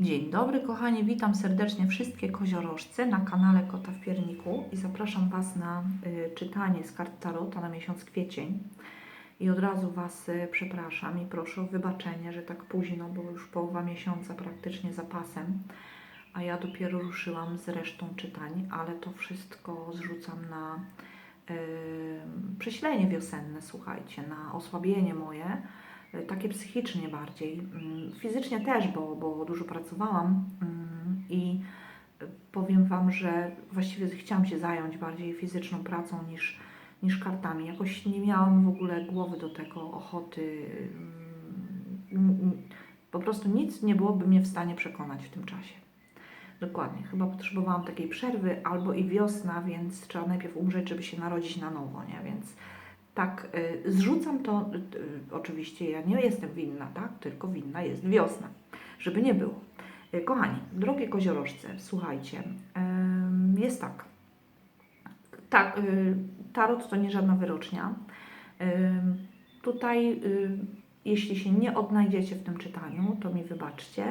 Dzień dobry kochani, witam serdecznie wszystkie koziorożce na kanale Kota w Pierniku i zapraszam Was na y, czytanie z kart Tarota na miesiąc kwiecień. I od razu Was y, przepraszam i proszę o wybaczenie, że tak późno, bo już połowa miesiąca praktycznie za pasem, a ja dopiero ruszyłam z resztą czytań, ale to wszystko zrzucam na y, prześlenie wiosenne, słuchajcie, na osłabienie moje takie psychicznie bardziej. Mm, Fizycznie też, bo, bo dużo pracowałam mm, i powiem Wam, że właściwie chciałam się zająć bardziej fizyczną pracą niż, niż kartami. Jakoś nie miałam w ogóle głowy do tego, ochoty. mm, Po prostu nic nie byłoby mnie w stanie przekonać w tym czasie. Dokładnie. Chyba potrzebowałam takiej przerwy albo i wiosna, więc trzeba najpierw umrzeć, żeby się narodzić na nowo, nie? Więc tak, y, zrzucam to, y, y, oczywiście ja nie jestem winna, tak? Tylko winna jest wiosna, żeby nie było. Kochani, drogie koziorożce, słuchajcie, jest tak. Tak, tarot to nie żadna wyrocznia. Tutaj, jeśli się nie odnajdziecie w tym czytaniu, to mi wybaczcie.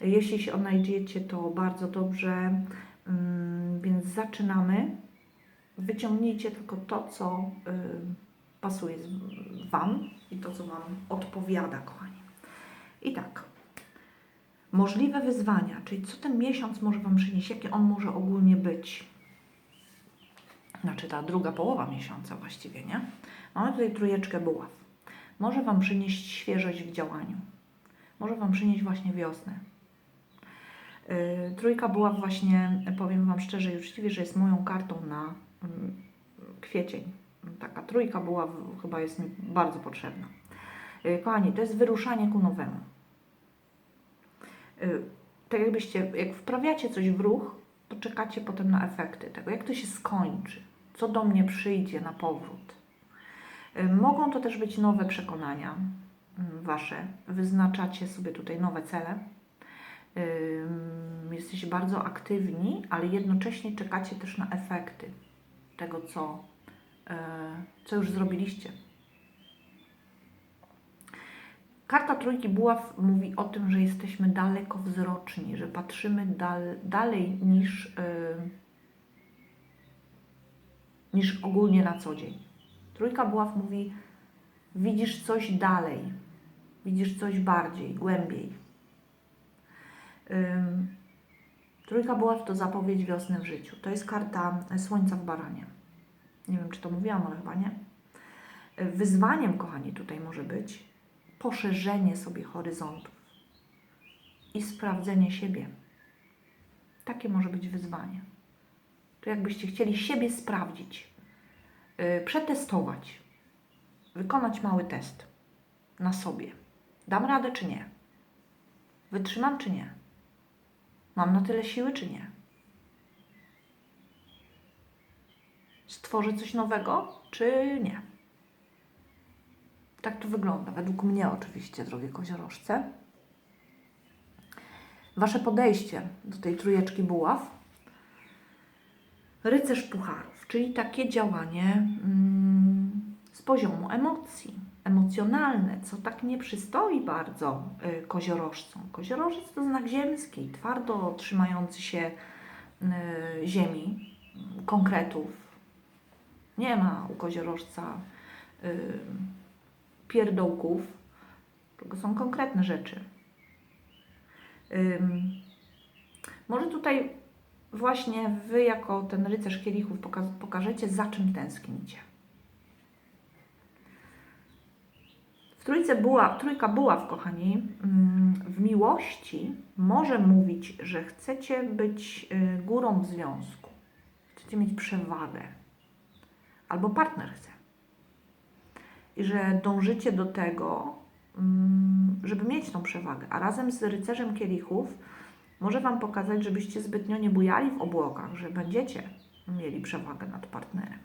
Jeśli się odnajdziecie, to bardzo dobrze, Ym, więc zaczynamy. Wyciągnijcie tylko to, co pasuje Wam i to, co Wam odpowiada, kochani. I tak. Możliwe wyzwania, czyli co ten miesiąc może Wam przynieść, jakie on może ogólnie być. Znaczy ta druga połowa miesiąca właściwie, nie? Mamy tutaj trójeczkę buław. Może Wam przynieść świeżość w działaniu. Może Wam przynieść właśnie wiosnę. Yy, trójka buław właśnie, powiem Wam szczerze i uczciwie, że jest moją kartą na mm, kwiecień. Taka trójka buław chyba jest mi bardzo potrzebna. Yy, kochani, to jest wyruszanie ku nowemu. Yy, tak jakbyście, jak wprawiacie coś w ruch, to czekacie potem na efekty tego, jak to się skończy, co do mnie przyjdzie na powrót. Y, Mogą to też być nowe przekonania mm, wasze. Wyznaczacie sobie tutaj nowe cele. Jesteście bardzo aktywni, ale jednocześnie czekacie też na efekty tego, co, y, co już zrobiliście. Karta Trójki Buław mówi o tym, że jesteśmy dalekowzroczni, że patrzymy dal, dalej niż, y, niż ogólnie na co dzień. Trójka Buław mówi, widzisz coś dalej, widzisz coś bardziej, głębiej. Ym, Trójka Buław to zapowiedź wiosny w życiu. To jest karta Słońca w Baranie. Nie wiem, czy to mówiłam, ale chyba nie. Wyzwaniem, kochani, tutaj może być poszerzenie sobie horyzontów i sprawdzenie siebie. Takie może być wyzwanie. To jakbyście chcieli siebie sprawdzić, yy, przetestować, wykonać mały test na sobie. Dam radę czy nie? Wytrzymam czy nie? Mam na tyle siły czy nie? Stworzę coś nowego czy nie? Tak to wygląda, według mnie oczywiście, drogie koziorożce. Wasze podejście do tej trójeczki buław. Rycerz pucharów, czyli takie działanie mm, z poziomu emocji, emocjonalne, co tak nie przystoi bardzo y, koziorożcom. Koziorożec to znak ziemski, twardo trzymający się y, ziemi, konkretów. Nie ma u koziorożca y, pierdołków, tylko są konkretne rzeczy. Może tutaj właśnie Wy, jako ten rycerz kielichów, poka- pokażecie, za czym tęsknicie. W trójce była, trójka buław, kochani, ym, w miłości może mówić, że chcecie być y, górą w związku. Chcecie mieć przewagę. Albo partner chce i że dążycie do tego, mm, żeby mieć tą przewagę. A razem z rycerzem kielichów może Wam pokazać, żebyście zbytnio nie bujali w obłokach, że będziecie mieli przewagę nad partnerem.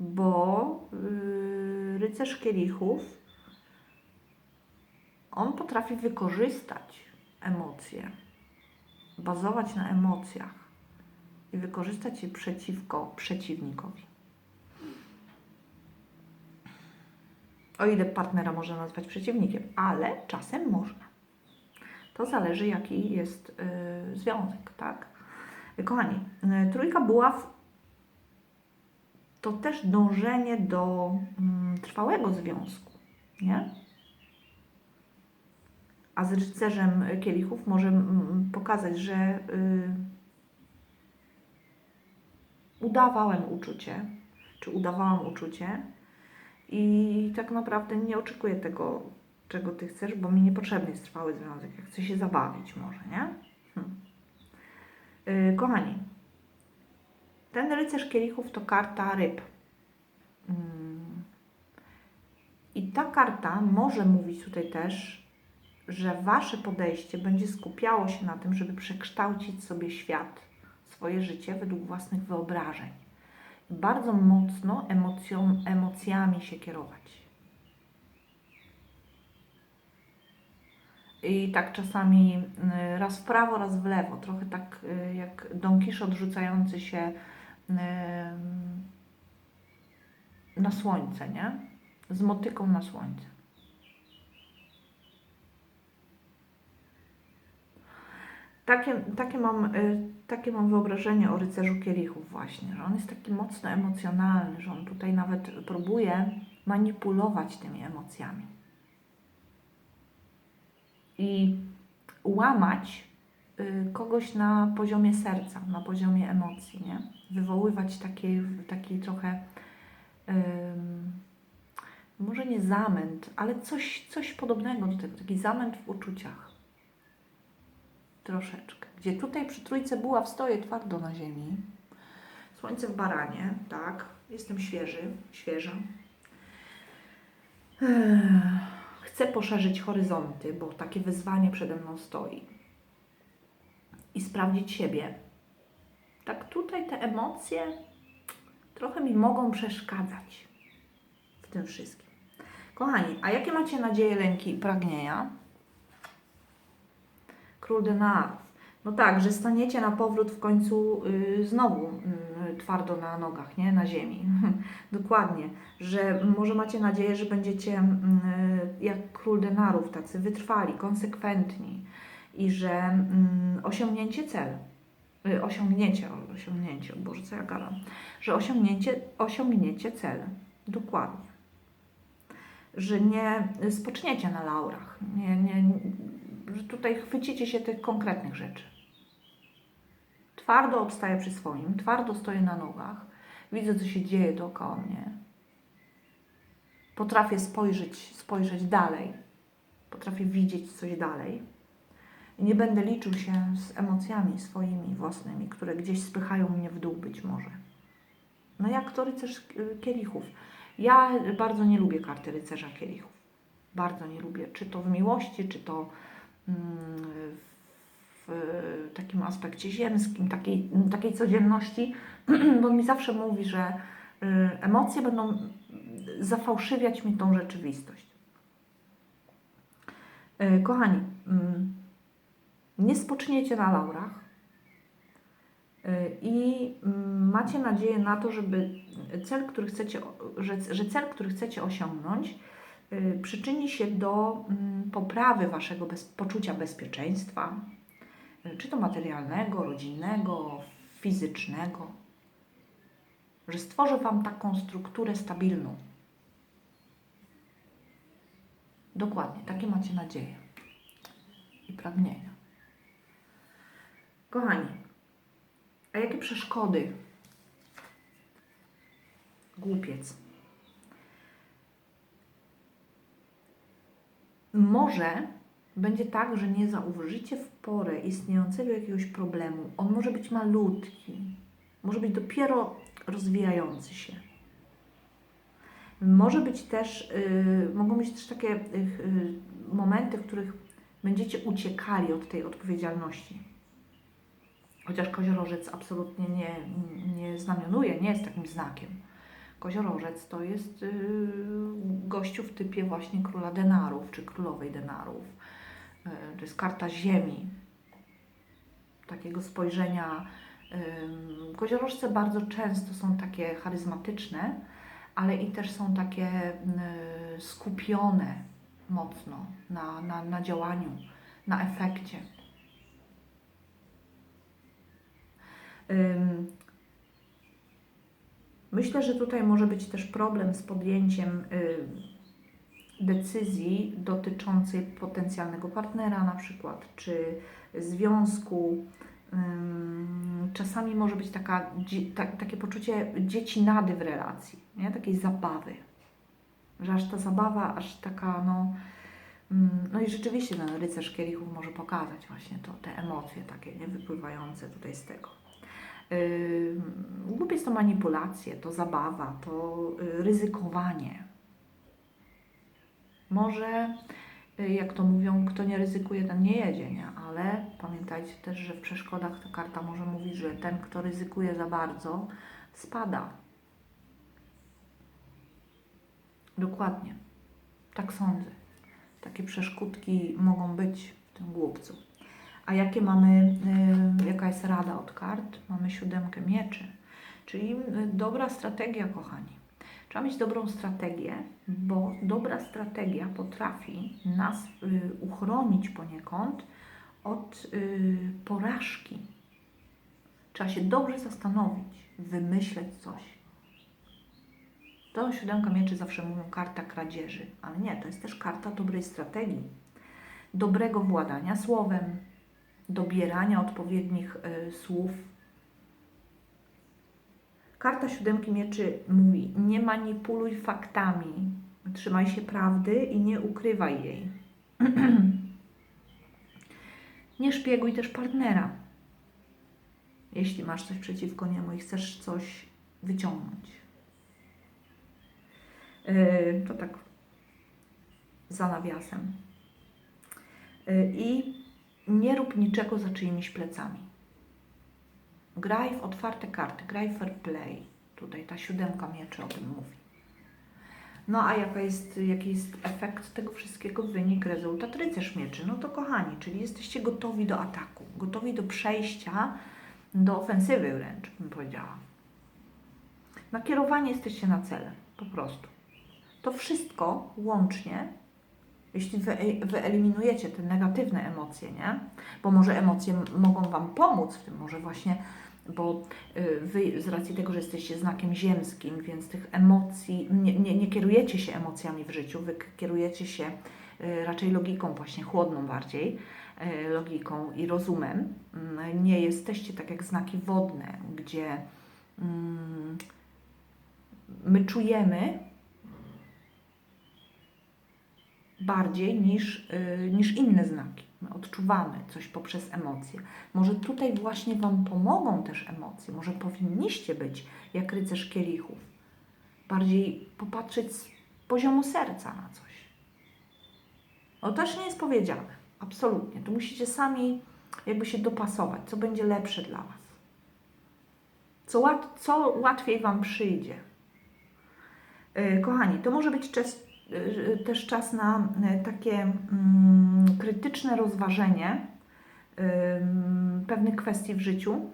Bo yy, rycerz kielichów, on potrafi wykorzystać emocje, bazować na emocjach i wykorzystać je przeciwko przeciwnikowi. O ile partnera można nazwać przeciwnikiem, ale czasem można. To zależy, jaki jest y, związek, tak? Kochani, y, trójka buław to też dążenie do mm, trwałego związku, nie? A z rycerzem kielichów może mm, pokazać, że y, udawałem uczucie, czy udawałam uczucie i tak naprawdę nie oczekuję tego, czego ty chcesz, bo mi niepotrzebny jest trwały związek. Ja chcę się zabawić może, nie? Yy, kochani, ten rycerz kielichów to karta ryb. Mm. I ta karta może mówić tutaj też, że wasze podejście będzie skupiało się na tym, żeby przekształcić sobie świat, swoje życie według własnych wyobrażeń. Bardzo mocno emocją, emocjami się kierować. I tak czasami y, raz w prawo, raz w lewo. Trochę tak y, jak Don Kiszot się y, na słońce, nie? Z motyką na słońce. Takie, takie, mam, takie mam wyobrażenie o rycerzu kielichów właśnie, że on jest taki mocno emocjonalny, że on tutaj nawet próbuje manipulować tymi emocjami i łamać y, kogoś na poziomie serca, na poziomie emocji, nie? Wywoływać taki, taki trochę, może nie zamęt, ale coś, coś podobnego do tego, taki zamęt w uczuciach. Troszeczkę. Gdzie tutaj przy trójce była wstoję twardo na ziemi. Słońce w baranie, tak. Jestem świeży, świeża. Chcę poszerzyć horyzonty, bo takie wyzwanie przede mną stoi i sprawdzić siebie. Tak tutaj te emocje trochę mi mogą przeszkadzać w tym wszystkim. Kochani, a jakie macie nadzieje, lęki i pragnienia? Król denarów. No tak, że staniecie na powrót w końcu yy, znowu yy, twardo na nogach, nie? Na ziemi. Dokładnie. Że może macie nadzieję, że będziecie yy, jak król denarów, tacy wytrwali, konsekwentni i że mm, osiągnięcie celu, y, osiągnięcie, osiągnięcie, Boże, co ja gadam, że osiągnięcie, osiągniecie cel. Dokładnie. Że nie spoczniecie na laurach, nie, nie, że tutaj chwycicie się tych konkretnych rzeczy twardo obstaję przy swoim, twardo stoję na nogach, widzę, co się dzieje dookoła mnie. Potrafię spojrzeć, spojrzeć dalej, potrafię widzieć coś dalej. I nie będę liczył się z emocjami swoimi własnymi, które gdzieś spychają mnie w dół być może. No jak to rycerz kielichów. Ja bardzo nie lubię karty rycerza kielichów. Bardzo nie lubię. Czy to w miłości, czy to w takim aspekcie ziemskim, takiej, takiej codzienności, bo mi zawsze mówi, że y, emocje będą zafałszywiać mi tą rzeczywistość. Y, kochani, mm, nie spoczniecie na laurach y, i mm, macie nadzieję na to, żeby cel, który chcecie, że, że cel, który chcecie osiągnąć, przyczyni się do mm, poprawy waszego bez, poczucia bezpieczeństwa, czy to materialnego, rodzinnego, fizycznego, że stworzy Wam taką strukturę stabilną. Dokładnie, takie macie nadzieje i pragnienia. Kochani, a jakie przeszkody? Głupiec. Może będzie tak, że nie zauważycie w porę istniejącego jakiegoś problemu. On może być malutki, może być dopiero rozwijający się. Może być też, yy, mogą być też takie yy, momenty, w których będziecie uciekali od tej odpowiedzialności. Chociaż koziorożec absolutnie nie, nie znamionuje, nie jest takim znakiem. Koziorożec to jest yy, gościu w typie właśnie króla denarów czy królowej denarów to jest karta Ziemi, takiego spojrzenia. Koziorożce bardzo często są takie charyzmatyczne, ale i też są takie skupione mocno na, na, na działaniu, na efekcie. Myślę, że tutaj może być też problem z podjęciem y, decyzji dotyczącej potencjalnego partnera, na przykład, czy związku. Czasami może być taka, takie poczucie dzieci nady w relacji, nie? takiej zabawy. Że aż ta zabawa, aż taka, no. No i rzeczywiście ten rycerz kielichów może pokazać właśnie to, te emocje takie, nie? Wypływające tutaj z tego. Jest to manipulacje, to zabawa, to y, ryzykowanie. Może, y, jak to mówią, kto nie ryzykuje, ten nie jedzie, nie? ale pamiętajcie też, że w przeszkodach ta karta może mówić, że ten, kto ryzykuje za bardzo, spada. Dokładnie. Tak sądzę. Takie przeszkódki mogą być w tym głupcu. A jakie mamy, y, jaka jest rada od kart? Mamy siódemkę mieczy, czyli y, dobra strategia, kochani. Trzeba mieć dobrą strategię, bo dobra strategia potrafi nas y, uchronić poniekąd od porażki. Trzeba się dobrze zastanowić, wymyśleć coś. To siódemka mieczy zawsze mówią karta kradzieży, ale nie, to jest też karta dobrej strategii, dobrego władania słowem, dobierania odpowiednich y, słów. Karta siódemki mieczy mówi: nie manipuluj faktami, trzymaj się prawdy i nie ukrywaj jej. nie szpieguj też partnera, jeśli masz coś przeciwko niemu i chcesz coś wyciągnąć. Y, to tak za nawiasem. Y, I nie rób niczego za czyimiś plecami. Graj w otwarte karty, graj fair play. Tutaj ta siódemka mieczy o tym mówi. No a jaka jest, jaki jest efekt tego wszystkiego, wynik, rezultat? Rycerz mieczy. No to kochani, czyli jesteście gotowi do ataku, gotowi do przejścia do ofensywy wręcz, bym powiedziała. Nakierowani jesteście na cele, po prostu. To wszystko łącznie jeśli wy, wyeliminujecie te negatywne emocje, nie? Bo może emocje mogą Wam pomóc w tym, może właśnie, bo y, Wy z racji tego, że jesteście znakiem ziemskim, więc tych emocji, nie, nie, nie kierujecie się emocjami w życiu, Wy kierujecie się y, raczej logiką właśnie, chłodną bardziej, y, logiką i rozumem. Mm, Nie jesteście tak jak znaki wodne, gdzie mm, my czujemy, bardziej niż, y, niż inne znaki. My odczuwamy coś poprzez emocje. Może tutaj właśnie Wam pomogą też emocje. Może powinniście być jak rycerz kielichów. Bardziej popatrzeć z poziomu serca na coś. To też nie jest powiedziane. Absolutnie. Tu musicie sami jakby się dopasować, co będzie lepsze dla Was. Co, łat, co łatwiej Wam przyjdzie. Yy, Kochani, to może być czas, y, też czas na y, takie mm, krytyczne rozważenie ym, pewnych kwestii w życiu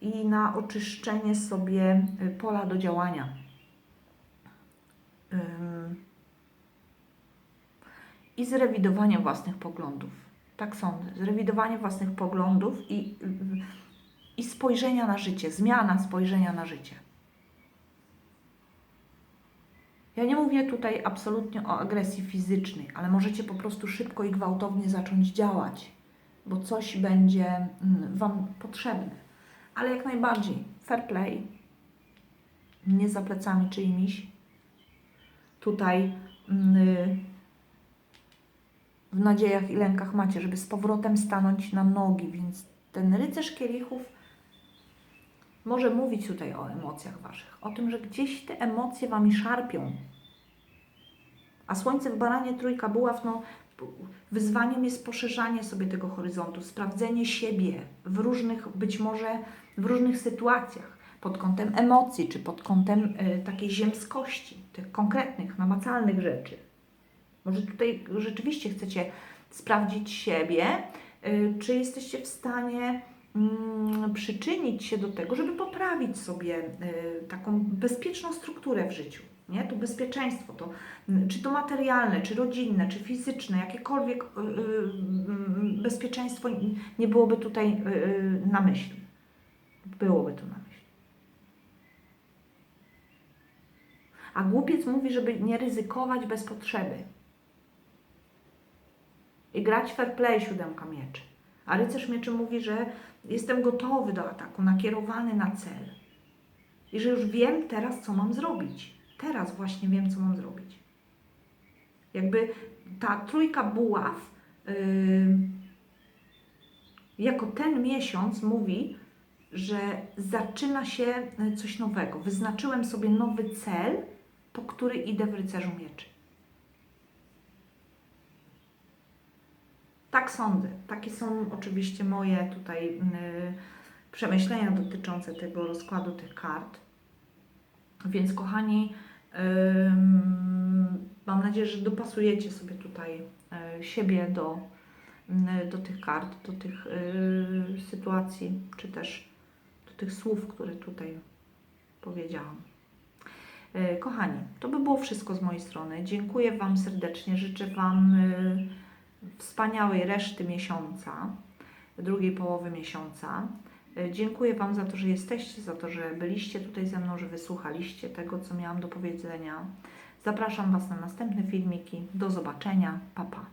i na oczyszczenie sobie y, pola do działania. I zrewidowanie własnych poglądów. Tak sądzę. Zrewidowanie własnych poglądów i, y, i spojrzenia na życie, zmiana spojrzenia na życie. Ja nie mówię tutaj absolutnie o agresji fizycznej, ale możecie po prostu szybko i gwałtownie zacząć działać, bo coś będzie mm, Wam potrzebne. Ale jak najbardziej fair play, nie za plecami czyimiś. Tutaj mm, w nadziejach i lękach macie, żeby z powrotem stanąć na nogi, więc ten rycerz kielichów może mówić tutaj o emocjach Waszych, o tym, że gdzieś te emocje Wami szarpią. A Słońce w Baranie, Trójka Buław, no wyzwaniem jest poszerzanie sobie tego horyzontu, sprawdzenie siebie w różnych, być może w różnych sytuacjach, pod kątem emocji, czy pod kątem y, takiej ziemskości, tych konkretnych, namacalnych rzeczy. Może tutaj rzeczywiście chcecie sprawdzić siebie, y, czy jesteście w stanie przyczynić się do tego, żeby poprawić sobie y, taką bezpieczną strukturę w życiu. Nie? To bezpieczeństwo, to, mm, czy to materialne, czy rodzinne, czy fizyczne, jakiekolwiek y, y, y, bezpieczeństwo nie byłoby tutaj na myśli. Byłoby to na myśli. A głupiec mówi, żeby nie ryzykować bez potrzeby. I grać fair play siódemka mieczy. A rycerz mieczy mówi, że jestem gotowy do ataku, nakierowany na cel. I że już wiem teraz, co mam zrobić. Teraz właśnie wiem, co mam zrobić. Jakby ta trójka buław, yy, jako ten miesiąc mówi, że zaczyna się y, coś nowego. Wyznaczyłem sobie nowy cel, po który idę w rycerzu mieczy. Tak sądzę. Takie są oczywiście moje tutaj y, przemyślenia dotyczące tego rozkładu tych kart. Więc kochani, ym, mam nadzieję, że dopasujecie sobie tutaj y, siebie do, y, do tych kart, do tych y, sytuacji, czy też do tych słów, które tutaj powiedziałam. Y, Kochani, to by było wszystko z mojej strony. Dziękuję Wam serdecznie. Życzę Wam y, wspaniałej reszty miesiąca, drugiej połowy miesiąca. Y, Dziękuję Wam za to, że jesteście, za to, że byliście tutaj ze mną, że wysłuchaliście tego, co miałam do powiedzenia. Zapraszam Was na następne filmiki. Do zobaczenia. Pa, pa.